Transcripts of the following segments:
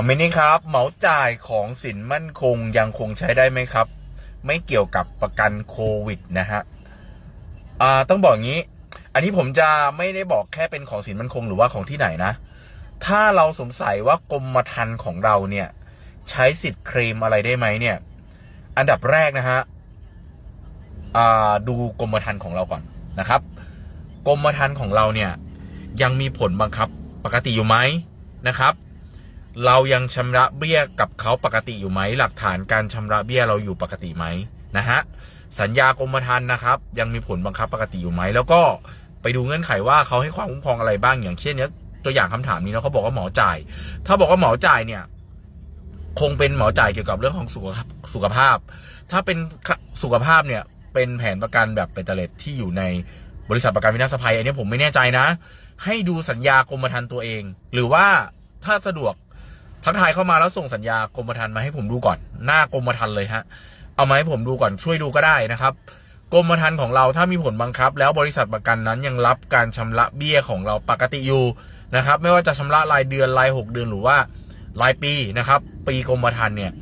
คอมเมนต์นี้ครับ เหมาจ่ายของสินมั่นคงยังคงใช้ได้ไหมครับ ไม่เกี่ยวกับประกันโควิดนะฮะอ่าต้องบอกอย่างนี้ อันนี้ผมจะไม่ได้บอกแค่เป็นของสินมั่นคงหรือว่าของที่ไหนนะ ถ้าเราสงสัยว่ากรมธรรม์ของเราเนี่ย ใช้สิทธิ์เคลมอะไรได้ไหมเนี่ย อันดับแรกนะฮะอ่าดูกรมธรรม์ของเราก่อนนะครับกรมธรรม์ของเราเนี่ย ยังมีผลบังคับปกติอยู่ไหมนะครับ เรายังชำระเบี้ยกับเขาปกติอยู่ไหม หลักฐานการชำระเบี้ยเราอยู่ปกติไหมนะฮะสัญญากรมธรรม์นะครับ ยังมีผลบังคับปกติอยู่ไหม แล้วก็ไปดูเงื่อนไขว่าเขาให้ความคุ้มครองอะไรบ้างอย่างเช่นเนี้ยตัวอย่างคำถามนี้เนาะเขาบอกว่าหมอจ่าย ถ้าบอกว่าหมอจ่ายเนี่ย คงเป็นหมอจ่ายเกี่ยวกับเรื่องของสุขภาพสุขภาพ ถ้าเป็นสุขภาพเนี่ย เป็นแผนประกันแบบเป็นเตล็ดที่อยู่ในบริษัทประกันวินาศภัยอันนี้ผมไม่แน่ใจนะ ให้ดูสัญญากรมธรรม์ตัวเอง หรือว่าถ้าสะดวก ทักทายเข้ามาแล้วส่งสัญญากรมธรรม์มาให้ผมดูก่อน หน้ากรมธรรม์เลยฮะ เอามาให้ผมดูก่อนช่วยดูก็ได้นะครับกรมธรรม์ของเราถ้ามีผลบังคับ แล้วบริษัทประกันนั้นยังรับการชำระเบี้ยของเราปกติอยู่นะครับ ไม่ว่าจะชำระรายเดือนรายหกเดือนหรือว่ารายปีนะครับ ปีกรมธรรม์เนี่ย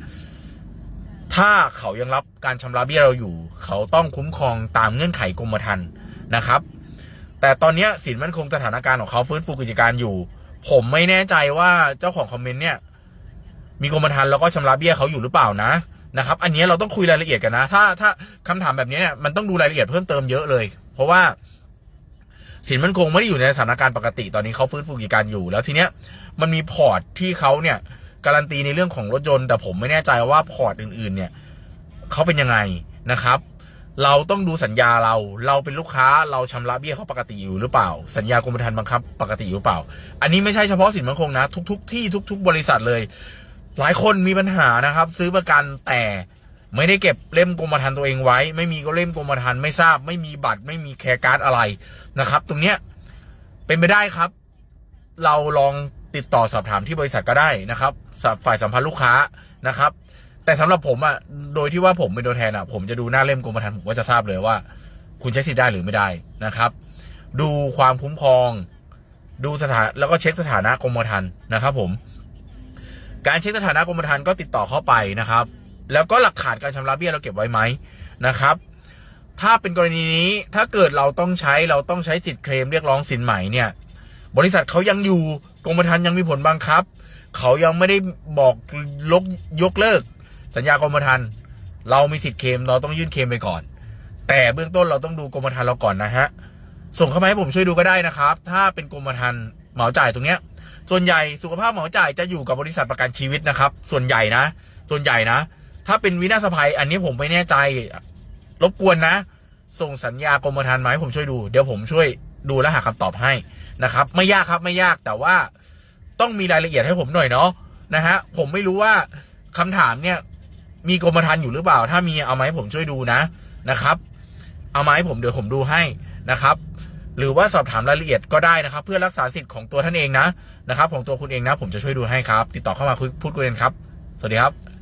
ถ้าเขายังรับการชำระเบี้ยเราอยู่ เขาต้องคุ้มครองตามเงื่อนไขกรมธรรม์นะครับ แต่ตอนนี้สินมั่นคงสถานการณ์ของเขาฟื้นฟูกิจการอยู่ ผมไม่แน่ใจว่าเจ้าของคอมเมนต์เนี่ย มีกรมธรรม์แล้วก็ชำระเบี้ยเขาอยู่หรือเปล่านะนะครับอันนี้เราต้องคุยรายละเอียดกันนะ ถ้าถ้าคำถามแบบนี้เนี่ยมันต้องดูรายละเอียดเพิ่มเติมเยอะเลย เพราะว่าสินมันคงไม่ได้อยู่ในสถานการณ์ปกติตอนนี้เขาฟื้นฟูกิจการอยู่แล้วทีเนี้ยมันมีพอร์ตที่เขาเนี่ยการันตีในเรื่องของรถยนต์ แต่ผมไม่แน่ใจว่าพอร์ตอื่น ๆ เนี่ยเขาเป็นยังไงนะครับ เราต้องดูสัญญาเราเราเป็นลูกค้าเราชำระเบี้ยเขาปกติอยู่หรือเปล่า สัญญากรมธรรม์บังคับ ปกติอยู่หรือเปล่า อันนี้ไม่ใช่เฉพาะสินมั่นคงนะ ทุก ๆ ที่ทุก ๆ บริษัทเลย หลายคนมีปัญหานะครับ ซื้อประกันแต่ไม่ได้เก็บเล่มกรมธรรม์ตัวเองไว้ ไม่มีก็เล่มกรมธรรม์ไม่ทราบ ไม่มีบัตรไม่มีแคร์การ์ดอะไรนะครับ ตรงเนี้ยเป็นไปได้ครับ เราลองติดต่อสอบถามที่บริษัทก็ได้นะครับฝ่ายสัมพันธ์ลูกค้านะครับ แต่สำหรับผมอะ่ะโดยที่ว่าผมเป็นตัวแทนอะ่ะ ผมจะดูหน้าเล่มกรมธรรม์ผมก็จะทราบเลยว่า คุณใช้สิทธิ์ได้หรือไม่ได้นะครับ ดูความคุ้มครอง ดูสถานแล้วก็เช็คสถานะกรมธรรม์นะครับ ผม การเช็คสถานะกรมธรรม์ก็ติดต่อเข้าไปนะครับ แล้วก็หลักฐานการชำระเบี้ยเราเก็บไว้ไหมนะครับ ถ้าเป็นกรณีนี้ถ้าเกิดเราต้องใช้เราต้องใช้สิทธิ์เคลมเรียกร้องสินใหม่เนี่ยบริษัทเขายังอยู่กรมธรรม์ยังมีผลบังคับ เขายังไม่ได้บอกลกยกเลิก สัญญากรมธรรม์เรามีสิทธิ์เคลมเราต้องยื่นเคลมไปก่อน แต่เบื้องต้นเราต้องดูกรมธรรม์เราก่อนนะฮะส่งเข้ามาให้ผมช่วยดูก็ได้นะครับ ถ้าเป็นกรมธรรม์เหมาจ่ายตรงเนี้ย ส่วนใหญ่สุขภาพหมาจ่ายจะอยู่กับบริษัทประกันชีวิตนะครับ ส่วนใหญ่นะ ส่วนใหญ่นะ ถ้าเป็นวินาศภัย อันนี้ผมไม่แน่ใจ รบกวนนะ ส่งสัญญากรมธรรม์มาให้ผมช่วยดู เดี๋ยวผมช่วยดูและหาคำตอบให้นะครับ ไม่ยากครับไม่ยากแต่ว่าต้องมีรายละเอียดให้ผมหน่อยเนาะนะฮะผมไม่รู้ว่าคำถามเนี่ย มีกรมธรรม์อยู่หรือเปล่า ถ้ามีเอามาให้ผมช่วยดูนะนะครับ เอามาให้ผมเดี๋ยวผมดูให้นะครับ หรือว่าสอบถามรายละเอียดก็ได้นะครับ เพื่อรักษาสิทธิ์ของตัวท่านเองนะนะครับ ของตัวคุณเองนะ ผมจะช่วยดูให้ครับ ติดต่อเข้ามาคุยพูดคุยกันครับ สวัสดีครับ